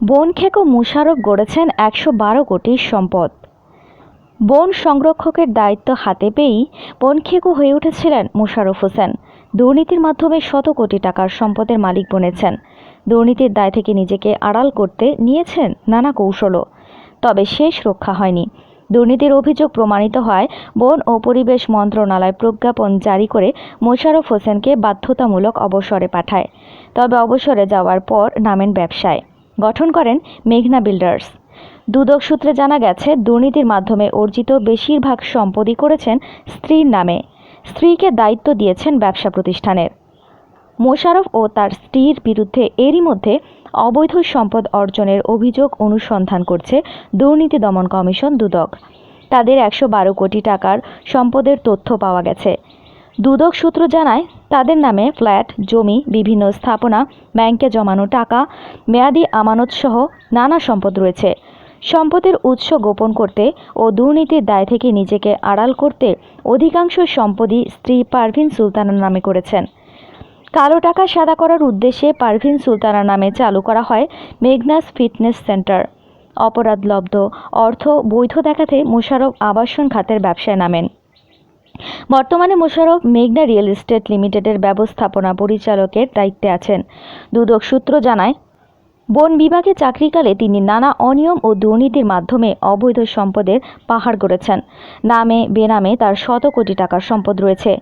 বনখেকো মুশারফ গড়েছেন একশো বারো কোটির সম্পদ। বন সংরক্ষকের দায়িত্ব হাতে পেয়েই বন বনখেকো হয়ে উঠেছিলেন মুশারফ হোসেন। দুর্নীতির মাধ্যমে শত কোটি টাকার সম্পদের মালিক বনেছেন। দুর্নীতির দায় থেকে নিজেকে আড়াল করতে নিয়েছেন নানা কৌশলও, তবে শেষ রক্ষা হয়নি। দুর্নীতির অভিযোগ প্রমাণিত হয় বন ও পরিবেশ মন্ত্রণালয় প্রজ্ঞাপন জারি করে মোশারফ হোসেনকে বাধ্যতামূলক অবসরে পাঠায়। তবে অবসরে যাওয়ার পর নামেন ব্যবসায়। গঠন করেন মেঘনা বিল্ডার্স। দুদক সূত্রে জানা গেছে, দুর্নীতির মাধ্যমে অর্জিত বেশিরভাগ সম্পদই করেছেন স্ত্রীর নামে। স্ত্রীকে দায়িত্ব দিয়েছেন ব্যবসা প্রতিষ্ঠানের। মোশাররফ ও তার স্ত্রীর বিরুদ্ধে এরই মধ্যে অবৈধ সম্পদ অর্জনের অভিযোগ অনুসন্ধান করছে দুর্নীতি দমন কমিশন দুদক। তাদের একশো বারো কোটি টাকার সম্পদের তথ্য পাওয়া গেছে। দুদক সূত্র জানায়, তাদের নামে ফ্ল্যাট, জমি, বিভিন্ন স্থাপনা, ব্যাংকে জমানো টাকা, মেয়াদি আমানতসহ নানা সম্পদ রয়েছে। সম্পদের উৎস গোপন করতে ও দুর্নীতির দায় থেকে নিজেকে আড়াল করতে অধিকাংশ সম্পদই স্ত্রী পারভিন সুলতানার নামে করেছেন। কালো টাকা সাদা করার উদ্দেশ্যে পারভিন সুলতানা নামে চালু করা হয় মেঘনাস ফিটনেস সেন্টার। অপরাধলব্ধ অর্থ বৈধ দেখাতে মোশাররফ আবাসন খাতের ব্যবসায় নামেন। বর্তমানে মোশাররফ মেঘনা রিয়েল এস্টেট লিমিটেডের ব্যবস্থাপনা পরিচালকের দায়িত্বে আছেন। দুদক সূত্র জানায়, বন বিভাগে চাকরিকালে তিনি নানা অনিয়ম ও দুর্নীতির মাধ্যমে অবৈধ সম্পদের পাহাড় গড়েছেন। নামে, বেনামে তার শত কোটি টাকার সম্পদ রয়েছে।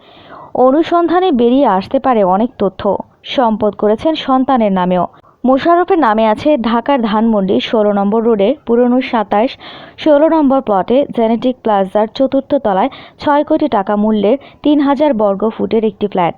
অনুসন্ধানে বেরিয়ে আসতে পারে অনেক তথ্য। সম্পদ করেছেন সন্তানের নামেও। মোশাররফের নামে আছে ঢাকার ধানমন্ডি ষোলো নম্বর রোডের পুরনো সাতাশ ষোলো নম্বর প্লটে জেনেটিক প্লাজার চতুর্থ তলায় ছয় কোটি টাকা মূল্যের তিন হাজার বর্গ ফুটের একটি ফ্ল্যাট।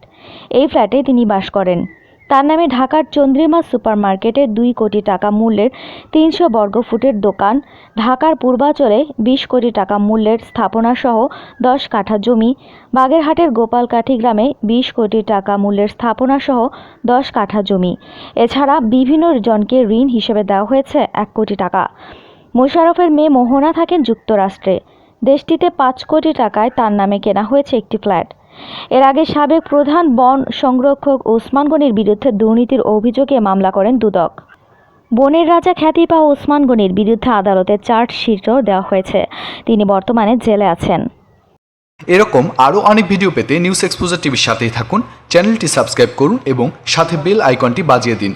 এই ফ্ল্যাটে তিনি বাস করেন। তার নামে ঢাকার চন্দ্রিমা সুপারমার্কেটে দুই কোটি টাকা মূল্যের তিনশো বর্গ ফুটের দোকান, ঢাকার পূর্বাচলে বিশ কোটি টাকা মূল্যের স্থাপনাসহ দশ কাঠা জমি, বাগেরহাটের গোপালকাঠি গ্রামে বিশ কোটি টাকা মূল্যের স্থাপনাসহ দশ কাঠা জমি। এছাড়া বিভিন্ন জনকে ঋণ হিসেবে দেওয়া হয়েছে এক কোটি টাকা। মোশাররফের মেয়ে মোহনা থাকেন যুক্তরাষ্ট্রে। দেশটিতে পাঁচ কোটি টাকায় তার নামে কেনা হয়েছে একটি ফ্ল্যাট। এর আগে সাবেক প্রধান বন সংরক্ষক ওসমান গনির বিরুদ্ধে দুর্নীতির অভিযোগে মামলা করেন দুদক। বনের রাজা খ্যাতি পাওয়া ওসমান গনির বিরুদ্ধে আদালতে চার্জশিটও দেওয়া হয়েছে। তিনি বর্তমানে জেলে আছেন। এরকম আরও অনেক ভিডিও পেতে নিউজ এক্সপোজার টিভির সাথেই থাকুন, চ্যানেলটি সাবস্ক্রাইব করুন এবং সাথে বেল আইকনটি বাজিয়ে দিন।